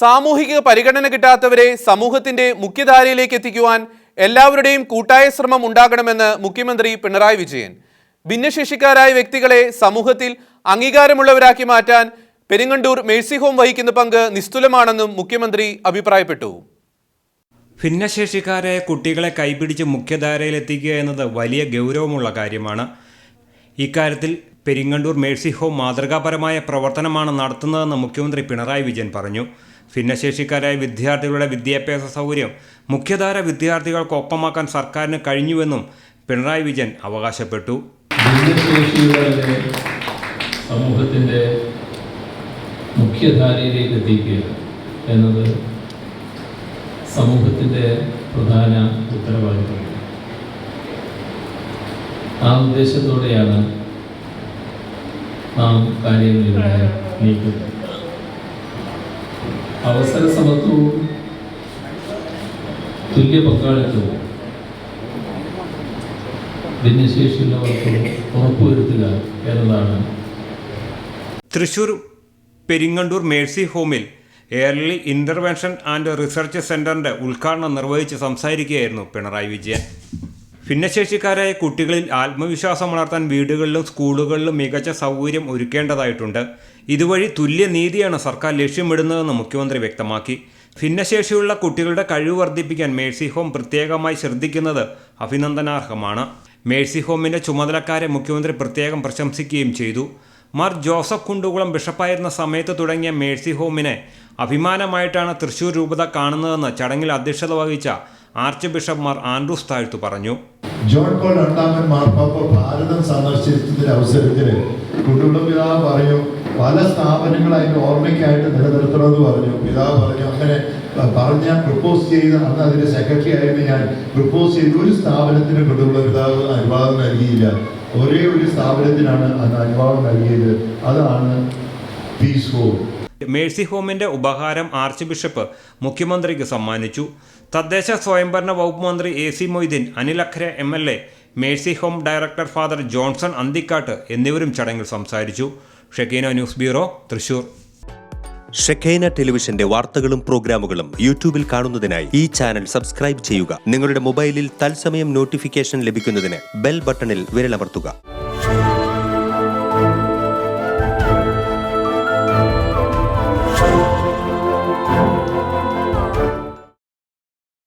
സാമൂഹിക പരിഗണന കിട്ടാത്തവരെ സമൂഹത്തിന്റെ മുഖ്യധാരയിലേക്ക് എത്തിക്കുവാൻ എല്ലാവരുടെയും കൂട്ടായ ശ്രമം ഉണ്ടാകണമെന്ന് മുഖ്യമന്ത്രി പിണറായി വിജയൻ. ഭിന്നശേഷിക്കാരായ വ്യക്തികളെ സമൂഹത്തിൽ അംഗീകാരമുള്ളവരാക്കി മാറ്റാൻ പെരിങ്ങണ്ടൂർ മേഴ്സി ഹോം വഹിക്കുന്ന പങ്ക് നിസ്തുലമാണെന്നും മുഖ്യമന്ത്രി അഭിപ്രായപ്പെട്ടു. ഭിന്നശേഷിക്കാരായ കുട്ടികളെ കൈപിടിച്ച് മുഖ്യധാരയിലെത്തിക്കുക എന്നത് വലിയ ഗൗരവമുള്ള കാര്യമാണ്. ഇക്കാര്യത്തിൽ പെരിങ്ങണ്ടൂർ മേഴ്സി ഹോം മാതൃകാപരമായ പ്രവർത്തനമാണ് നടത്തുന്നതെന്ന് മുഖ്യമന്ത്രി പിണറായി വിജയൻ പറഞ്ഞു. ഭിന്നശേഷിക്കാരായ വിദ്യാർത്ഥികളുടെ വിദ്യാഭ്യാസ സൗകര്യം മുഖ്യധാര വിദ്യാർത്ഥികൾക്ക് ഒപ്പമാക്കാൻ സർക്കാരിന് കഴിഞ്ഞുവെന്നും പിണറായി വിജയൻ അവകാശപ്പെട്ടു. സമൂഹത്തിന്റെ മുഖ്യധാരയിലേക്ക് എത്തിക്കുക എന്നത് സമൂഹത്തിന്റെ പ്രധാന ഉത്തരവാദിത്തമാണ്. ആ ഉദ്ദേശത്തോടെയാണ് നാം കാര്യങ്ങൾ ഇവിടെ നീക്കുന്നത്. അവസര സമത്വവും തുല്യ പങ്കാളിത്തവും തൃശൂർ പെരിങ്ങണ്ടൂർ മേഴ്സി ഹോമിൽ എയർലി ഇന്റർവെൻഷൻ ആൻഡ് റിസർച്ച് സെന്ററിന്റെ ഉദ്ഘാടനം നിർവഹിച്ച് സംസാരിക്കുകയായിരുന്നു പിണറായി വിജയൻ. ഭിന്നശേഷിക്കാരായ കുട്ടികളിൽ ആത്മവിശ്വാസം വളർത്താൻ വീടുകളിലും സ്കൂളുകളിലും മികച്ച സൗകര്യം ഒരുക്കേണ്ടതായിട്ടുണ്ട്. ഇതുവഴി തുല്യനീതിയാണ് സർക്കാർ ലക്ഷ്യമിടുന്നതെന്ന് മുഖ്യമന്ത്രി വ്യക്തമാക്കി. ഭിന്നശേഷിയുള്ള കുട്ടികളുടെ കഴിവ് വർദ്ധിപ്പിക്കാൻ മേഴ്സി ഹോം പ്രത്യേകമായി ശ്രദ്ധിക്കുന്നത് അഭിനന്ദനാർഹമാണ്. മേഴ്സി ഹോമിന്റെ ചുമതലക്കാരെ മുഖ്യമന്ത്രി പ്രത്യേകം പ്രശംസിക്കുകയും ചെയ്തു. മാർ ജോസഫ് കുണ്ടുകുളം ബിഷപ്പായിരുന്ന സമയത്ത് തുടങ്ങിയ മേഴ്സി ഹോമിനെ അഭിമാനമായിട്ടാണ് തൃശൂർ രൂപത കാണുന്നതെന്ന് ചടങ്ങിൽ അധ്യക്ഷത വഹിച്ച archbishop Mar Andrews Thazhath പറഞ്ഞു. ജോൺ പോൾ രണ്ടാമൻ മാർപ്പാപ്പ ഭാരതം സന്ദർശിച്ചതിന്റെ അവസരത്തിൽ കുടുംബ പിതാവ് പറയും പല സ്ഥാപനങ്ങൾ അതിന്റെ ഓർമ്മയ്ക്കായിട്ട് നിലനിർത്തണമെന്ന് പറഞ്ഞു. പിതാവ് പറഞ്ഞു അങ്ങനെ പറഞ്ഞ് പറഞ്ഞ പ്രപ്പോസ് ചെയ്ത് അന്ന് അതിന്റെ സെക്രട്ടറി ആയിരുന്നു ഞാൻ പ്രപ്പോസ് ചെയ്ത് ഒരു സ്ഥാപനത്തിന് കുടുംബ പിതാവ് അനുവാദം നൽകിയില്ല. ഒരേ ഒരു സ്ഥാപനത്തിനാണ് അന്ന് അനുവാദം നൽകിയത്. അതാണ് പീസ് ഹോം മേഴ്സി ഹോമിന്റെ ഉപഹാരം ആർച്ച് ബിഷപ്പ് മുഖ്യമന്ത്രിക്ക് സമ്മാനിച്ചു. തദ്ദേശ സ്വയംഭരണ വകുപ്പ് മന്ത്രി A C Moideen Anil Akkara M L A Mercy Home director father Johnson Anthikkad എന്നിവരും ചടങ്ങിൽ സംസാരിച്ചു. Shekinah news bureau Thrissur. Shekinah ടെലിവിഷന്റെ വാർത്തകളും പ്രോഗ്രാമുകളും യൂട്യൂബിൽ കാണുന്നതിനായി ഈ ചാനൽ സബ്സ്ക്രൈബ് ചെയ്യുക. നിങ്ങളുടെ മൊബൈലിൽ തത്സമയം നോട്ടിഫിക്കേഷൻ ലഭിക്കുന്നതിന് ബെൽ ബട്ടണിൽ വിരലമർത്തുക.